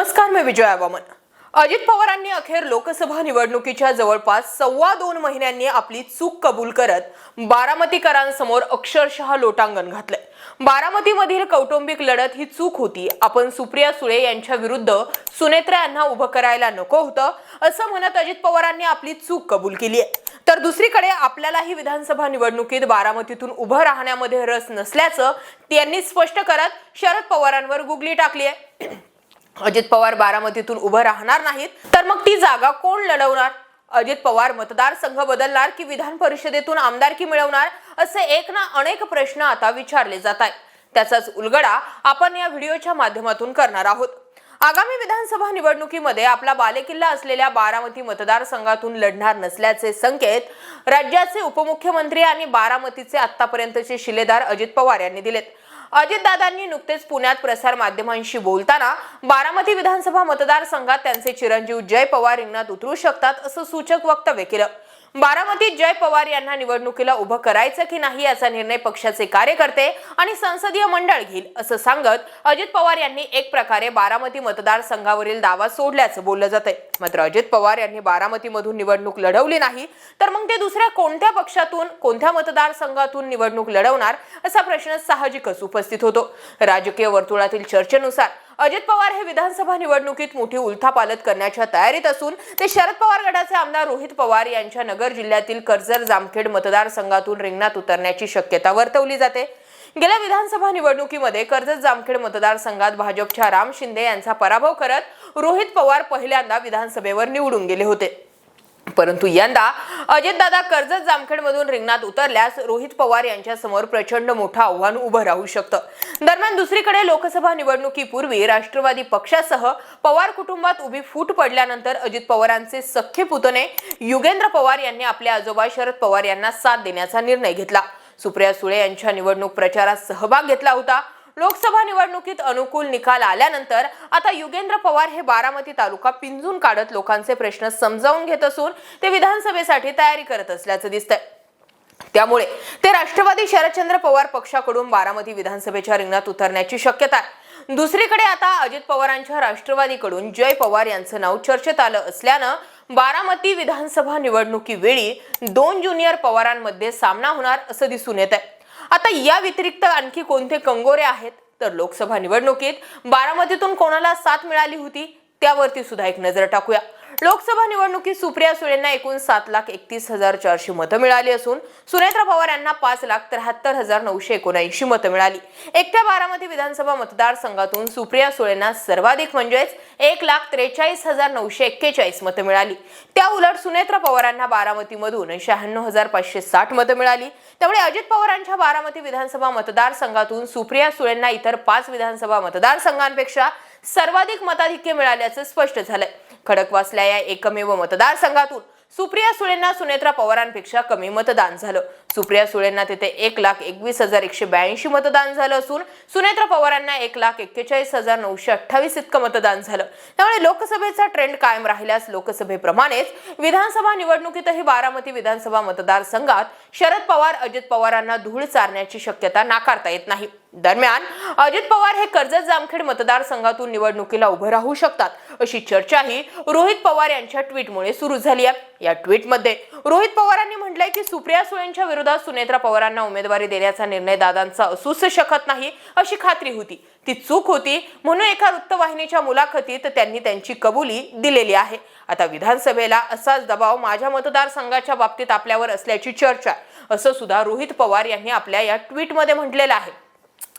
नमस्कार मी विजया वामन अजित पवारांनी अखेर लोकसभा निवडणुकीच्या जवळपास सव्वा दोन महिन्यांनी आपली चूक कबूल करत बारामतीकरांसमोर अक्षरशः लोटांगण घातलंय. बारामतीमधील कौटुंबिक लढत ही चूक होती. आपण सुप्रिया सुळे यांच्या विरुद्ध सुनेत्रा यांना उभं करायला नको होतं असं म्हणत अजित पवारांनी आपली चूक कबूल केली आहे. तर दुसरीकडे आपल्यालाही विधानसभा निवडणुकीत बारामतीतून उभं राहण्यामध्ये रस नसल्याचं त्यांनी स्पष्ट करत शरद पवारांवर गुगली टाकली आहे. अजित पवार बारामतीतून उभं राहणार नाहीत तर मग ती जागा कोण लढवणार? अजित पवार मतदारसंघ बदलणार की विधान परिषदेतून आमदारकी मिळवणार? असे एक ना अनेक प्रश्न आता विचारले जात आहेत. त्याचाच उलगडा आपण या व्हिडिओच्या माध्यमातून करणार आहोत. आगामी विधानसभा निवडणुकीमध्ये आपला बालेकिल्ला असलेल्या बारामती मतदारसंघातून लढणार नसल्याचे संकेत राज्याचे उपमुख्यमंत्री आणि बारामतीचे आतापर्यंतचे शिलेदार अजित पवार यांनी दिलेत. अजितदादांनी नुकतेच पुण्यात प्रसार माध्यमांशी बोलताना बारामती विधानसभा मतदारसंघात त्यांचे चिरंजीव जय पवार रिंगणात उतरू शकतात असं सूचक वक्तव्य केलं. बारामतीत जय पवार यांना निवडणुकीला उभं करायचं की नाही याचा निर्णय पक्षाचे कार्यकर्ते आणि संसदीय मंडळ घेईल असं सांगत अजित पवार यांनी एक प्रकारे बारामती मतदारसंघावरील दावा सोडल्याचं बोललं जातंय. मात्र अजित पवार यांनी बारामतीमधून निवडणूक लढवली नाही तर मग ते दुसऱ्या कोणत्या पक्षातून कोणत्या मतदारसंघातून निवडणूक लढवणार असा प्रश्न साहजिकच उपस्थित होतो. राजकीय वर्तुळातील चर्चेनुसार अजित पवार हे विधानसभा निवडणुकीत मोठी उलथापालत करण्याच्या तयारीत असून ते शरद पवार गटाचे आमदार रोहित पवार यांच्या नगर जिल्ह्यातील कर्जत जामखेड मतदारसंघातून रिंगणात उतरण्याची शक्यता वर्तवली जाते. गेल्या विधानसभा निवडणुकीमध्ये कर्जत जामखेड मतदारसंघात भाजपच्या राम शिंदे यांचा पराभव करत रोहित पवार पहिल्यांदा विधानसभेवर निवडून गेले होते. परंतु यंदा अजितदादा कर्जत जामखेडमधून रिंगणात उतरल्यास रोहित पवार यांच्यासमोर प्रचंड मोठं आव्हान उभं राहू शकतं. दरम्यान दुसरीकडे लोकसभा निवडणुकीपूर्वी राष्ट्रवादी पक्षासह पवार कुटुंबात उभी फूट पडल्यानंतर अजित पवारांचे सख्खे पुतणे युगेंद्र पवार यांनी आपले आजोबा शरद पवार यांना साथ देण्याचा निर्णय घेतला. सुप्रिया सुळे यांच्या निवडणूक प्रचारात सहभाग घेतला होता. लोकसभा निवडणुकीत अनुकूल निकाल आल्यानंतर आता युगेंद्र पवार हे बारामती तालुका पिंजून काढत लोकांचे प्रश्न समजावून घेत असून ते विधानसभेसाठी तयारी करत असल्याचं दिसतंय. त्यामुळे ते राष्ट्रवादी शरदचंद्र पवार पक्षाकडून बारामती विधानसभेच्या रिंगणात उतरण्याची शक्यता आहे. दुसरीकडे आता अजित पवारांच्या राष्ट्रवादीकडून जय पवार यांचं नाव चर्चेत आलं असल्यानं बारामती विधानसभा निवडणुकीवेळी दोन ज्युनियर पवारांमध्ये सामना होणार असं दिसून येत आहे आता या व्यतिरिक्त आणखी कोणते कंगोरे आहेत? तर लोकसभा निवडणुकीत बारामतीतून कोणाला साथ मिळाली होती? त्यावरती सुद्धा एक नजर टाकूया. लोकसभा निवडणुकीत सुप्रिया सुळेंना एकूण सात लाख एकतीस हजार चारशे मतं मिळाली असून सुनेत्रा पवार यांना पाच लाख त्र्याहत्तर हजार नऊशे एकोणऐंशी मतं मिळाली. एकट्या बारामती विधानसभा मतदारसंघातून सुप्रिया सुळेंना सर्वाधिक म्हणजेच एक लाख त्रेचाळीस हजार नऊशे एक्केचाळीस मतं मिळाली. त्या उलट सुनेत्रा पवारांना बारामतीमधून शहाण्णव हजार पाचशे साठ मतं मिळाली. त्यामुळे अजित पवारांच्या बारामती विधानसभा मतदारसंघातून सुप्रिया सुळेंना इतर पाच विधानसभा मतदारसंघांपेक्षा सर्वाधिक मताधिक्य मिळाल्याचं स्पष्ट झालंय. खडकवासल्या या एकमेव मतदारसंघातून सुप्रिया सुळेंना सुनेत्रा पवारांपेक्षा कमी मतदान झालं. सुप्रिया सुळेंना तिथे एक लाख एकवीस हजार एकशे ब्याऐंशी मतदान झालं असून सुनेत्रा पवारांना एक लाख एक्केचाळीस हजार नऊशे अठ्ठावीस इतकं मतदान झालं. त्यामुळे लोकसभेचा ट्रेंड कायम राहिल्यास लोकसभेप्रमाणेच विधानसभा निवडणुकीतही बारामती विधानसभा मतदारसंघात शरद पवार अजित पवारांना धूळ चारण्याची शक्यता नाकारता येत नाही. दरम्यान अजित पवार हे कर्जत जामखेड मतदारसंघातून निवडणुकीला उभं राहू शकतात अशी चर्चाही रोहित पवार यांच्या ट्विटमुळे सुरू झाली आहे. या ट्विटमध्ये रोहित पवारांनी म्हटलंय की सुप्रिया सुळेंच्या विरोधात सुनेत्रा पवारांना उमेदवारी देण्याचा निर्णय दादांचा असूच शकत नाही अशी खात्री होती. ती चूक होती म्हणून एका वृत्तवाहिनीच्या मुलाखतीत त्यांनी त्यांची कबुली दिलेली आहे. आता विधानसभेला असाच दबाव माझ्या मतदारसंघाच्या बाबतीत आपल्यावर असल्याची चर्चा आहे. असं सुद्धा रोहित पवार यांनी आपल्या या ट्विटमध्ये म्हटलेलं आहे.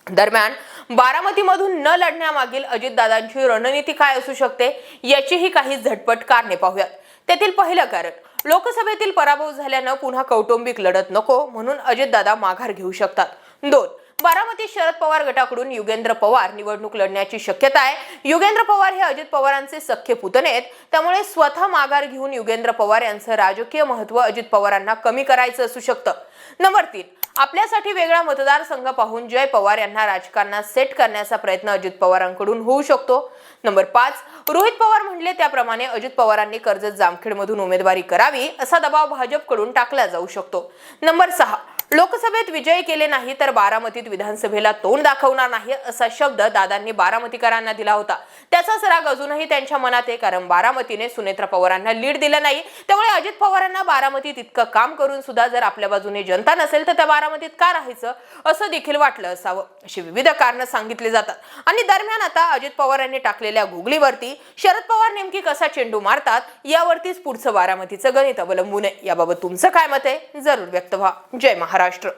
दरम्यान बारामतीमधून न लढण्यामागील अजितदादांची रणनीती काय असू शकते याचीही काही झटपट कारणे पाहूयात. त्यातील पहिलं कारण लोकसभेतील पराभव झाल्यानं पुन्हा कौटुंबिक लढत नको म्हणून अजितदादा माघार घेऊ शकतात. दोन बारामती शरद पवार गटाकडून युगेंद्र पवार निवडणूक लढण्याची शक्यता आहे. युगेंद्र पवार हे अजित पवारांचे सख्खे पुतणे आहेत. त्यामुळे स्वतः माघार घेऊन युगेंद्र पवार यांचं राजकीय महत्त्व अजित पवारांना कमी करायचं असू शकतं. नंबर तीन आपल्यासाठी वेगळा मतदारसंघ पाहून जय पवार यांना राजकारणात सेट करण्याचा प्रयत्न अजित पवारांकडून होऊ शकतो. नंबर पाच रोहित पवार म्हणले त्याप्रमाणे अजित पवारांनी कर्जत जामखेडमधून उमेदवारी करावी असा दबाव भाजपकडून टाकला जाऊ शकतो. नंबर सहा लोकसभेत विजय केले नाही तर बारामतीत विधानसभेला तोंड दाखवणार नाही असा शब्द दादांनी बारामतीकरांना दिला होता. त्याचाच राग अजूनही त्यांच्या मनात आहे कारण बारामतीने सुनेत्रा पवारांना लीड दिलं नाही. त्यामुळे अजित पवारांना बारामतीत इतकं काम करून सुद्धा जर आपल्या बाजूने जनता नसेल तर त्या बारामतीत का राहायचं? असं देखील वाटलं असावं अशी विविध कारणं सांगितली जातात. आणि दरम्यान आता अजित पवारांनी टाकलेल्या गुगलीवरती शरद पवार नेमकी कसा चेंडू मारतात यावरतीच पुढचं बारामतीचं गणित अवलंबून आहे. याबाबत तुमचं काय मत आहे? जरूर व्यक्त व्हा. जय महाराष्ट्र